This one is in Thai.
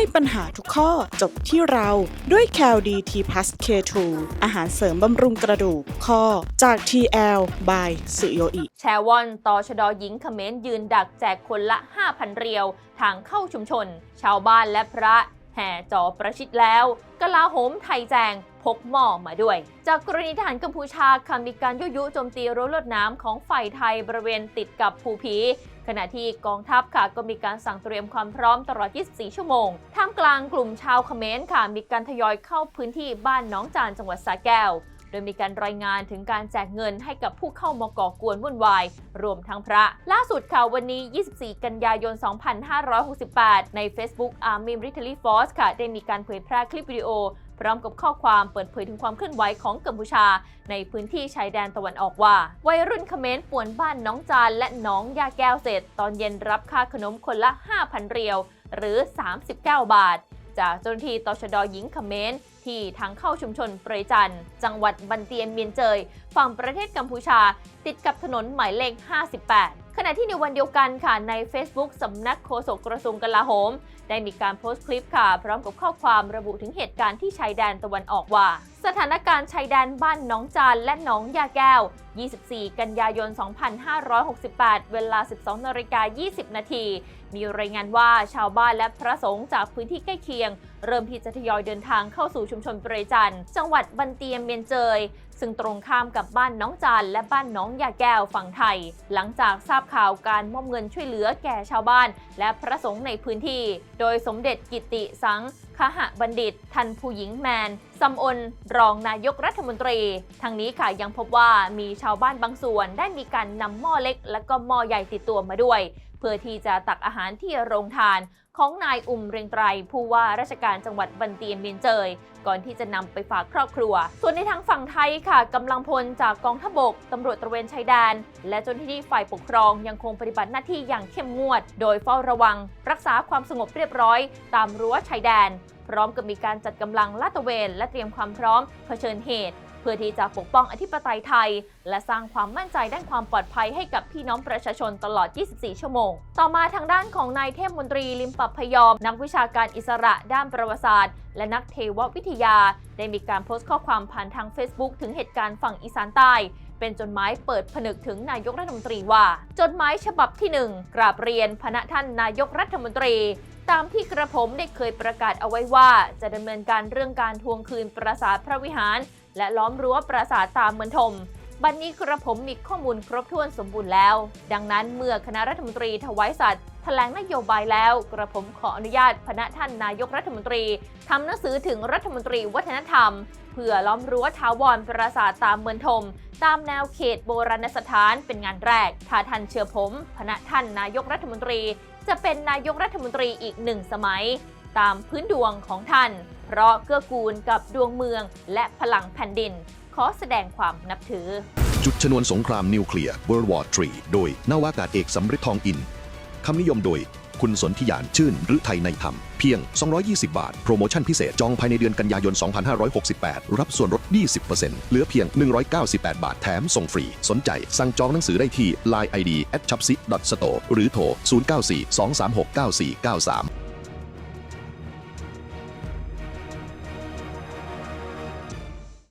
ให้ปัญหาทุกข้อจบที่เราด้วย c a l d t p l u s K2 อาหารเสริมบำรุงกระดูกข้อจาก TL by สุโยอิ แชร์วอนตอชดอหญิงเขมรยืนดักแจกคนละ 5,000 เรียว ทางเข้าชุมชน ชาวบ้านและพระแห่จอประชิดแล้วกลาโหมไทยแจงพกหม้อมาด้วย จากกรณีทหารกัมพูชาค่ะมีการยุยุโจมตีรั้วลวดน้ำของฝ่ายไทยบริเวณติดกับภูผี ขณะที่กองทัพค่ะก็มีการสั่งเตรียมความพร้อมตลอด 24 ชั่วโมง ท่ามกลางกลุ่มชาวเขมรค่ะ มีการทยอยเข้าพื้นที่บ้านน้องจานจังหวัดสระแก้ว โดยมีการรายงานถึงการแจกเงินให้กับผู้เข้ามาก่อกวนวุ่นวาย รวมทั้งพระ ล่าสุดค่ะวันนี้ 24 กันยายน 2568 ใน Facebook Army Military Force ค่ะ ได้มีการเผยแพร่คลิปวิดีโอ พร้อมกับข้อความเปิดเผยถึงความเคลื่อนไหวของกัมพูชา ในพื้นที่ชายแดนตะวันออกว่า วัยรุ่นเขมรป่วนบ้านน้องจานและน้องยาแก้วเสร็จ ตอนเย็นรับค่าขนมคนละ 5,000 เรียว หรือ 39 บาท จากเจ้าหน้าที่ตชดหญิงเขมรที่ทางเข้าชุมชนเปรยจัน จังหวัดบันเตียนเมียนเจย ฝั่งประเทศกัมพูชา ติดกับถนนหมายเลข 58 ขณะที่ในวันเดียวกันค่ะใน Facebook สำนักโฆษกกระทรวงกลาโหม ได้มีการโพสต์คลิปค่ะ พร้อมกับข้อความระบุถึงเหตุการณ์ที่ชายแดนตะวันออกว่าสถานการณ์ชายแดนบ้านหน้องจานและหนองยาแก้ว 24 กันยายน 2568 เวลา 12นาฬิกา20 นาที มีรายงานว่าชาวบ้านและพระสงฆ์จากพื้นที่ใกล้เคียง เริ่มที่จะทยอยเดินทางเข้าสู่ชุมชนเปรยจันต์จังหวัดบันเตียมเมียนเจย ซึ่งตรงข้ามกับบ้านน้องจันและบ้านน้องยาแก้วฝั่งไทย หลังจากทราบข่าวการมอบเงินช่วยเหลือแก่ชาวบ้าน และพระสงฆ์ในพื้นที่ โดยสมเด็จกิติสัง คหบัณฑิต ทันผู้หญิงแมนซัมอน รองนายกรัฐมนตรี ทางนี้ค่ะยังพบว่ามีชาวบ้านบางส่วนได้มีการนำหม้อเล็ก และก็หม้อใหญ่ติดตัวมาด้วย เพื่อที่จะตักอาหารที่โรงทาน ของนายอุ่มเรียงไตรผู้ว่าราชการจังหวัดบันเตียนเมียนเจย ก่อนที่จะนำไปฝากครอบครัว ส่วนในทางฝั่งไทยค่ะกำลังพลจากกองทพบกตำรวจตระเวนชายแดน และเจ้าหน้าที่ฝ่ายปกครองยังคงปฏิบัติหน้าที่อย่างเข้มงวด โดยเฝ้าระวัง รักษาความสงบเรียบร้อย ตามรั้วชายแดน พร้อมกับมีการจัดกำลังลาดตระเวน และเตรียมความพร้อมเผชิญเหตุ เพื่อที่จะปกป้องอธิปไตยไทย และสร้างความมั่นใจด้านความปลอดภัยให้กับพี่น้องประชาชนตลอด 24 ชั่วโมง ต่อมาทางด้านของนายเทพมนตรีลิมปับพยอม นักวิชาการอิสระด้านประวัติศาสตร์ และนักเทววิทยา ได้มีการโพสต์ข้อความผ่านทาง Facebook ถึงเหตุการณ์ฝั่งอีสานใต้เป็นจดหมายเปิดผนึกถึงนายกรัฐมนตรีว่า จดหมายฉบับที่ 1 กราบเรียนพระท่านนายกรัฐมนตรี ตามที่กระผมได้เคยประกาศเอาไว้ว่า จะดำเนินการเรื่องการทวงคืนปราสาทพระวิหาร และล้อมรั้วปราสาทตามเหมือนทมบัดนนี้กระผมมีข้อมูลครบถ้วนสมบูรณ์แล้ว ดังนั้นเมื่อคณะรัฐมนตรีถวายสัตย์แถลงนโยบายแล้ว กระผมขออนุญาตพระท่านนายกรัฐมนตรีทำหนังสือถึงรัฐมนตรีวัฒนธรรม เพื่อล้อมรั้วทาวรปราสาทตามเมืองทมตามแนวเขตโบราณสถานเป็นงานแรก ถ้าท่านเชื่อผมพระท่านนายกรัฐมนตรี จะเป็นนายกรัฐมนตรีอีกหนึ่งสมัย ตามพื้นดวงของท่าน เพราะเกื้อกูลกับดวงเมืองและพลังแผ่นดิน ขอแสดงความนับถือ จุดชนวนสงครามนิวเคลียร์ World War III โดยนาวากาศเอกสำริดทองอิน คำนิยมโดยคุณสนธิยานชื่นหรือไทยในธรรม เพียง 220 บาท โปรโมชั่นพิเศษ จองภายในเดือนกันยายน 2568 รับส่วนลด 20%เหลือเพียง 198 บาท แถมส่งฟรี สนใจ สั่งจองหนังสือได้ที่ Line ID at c h a p s i store หรือโทร 094 236 9493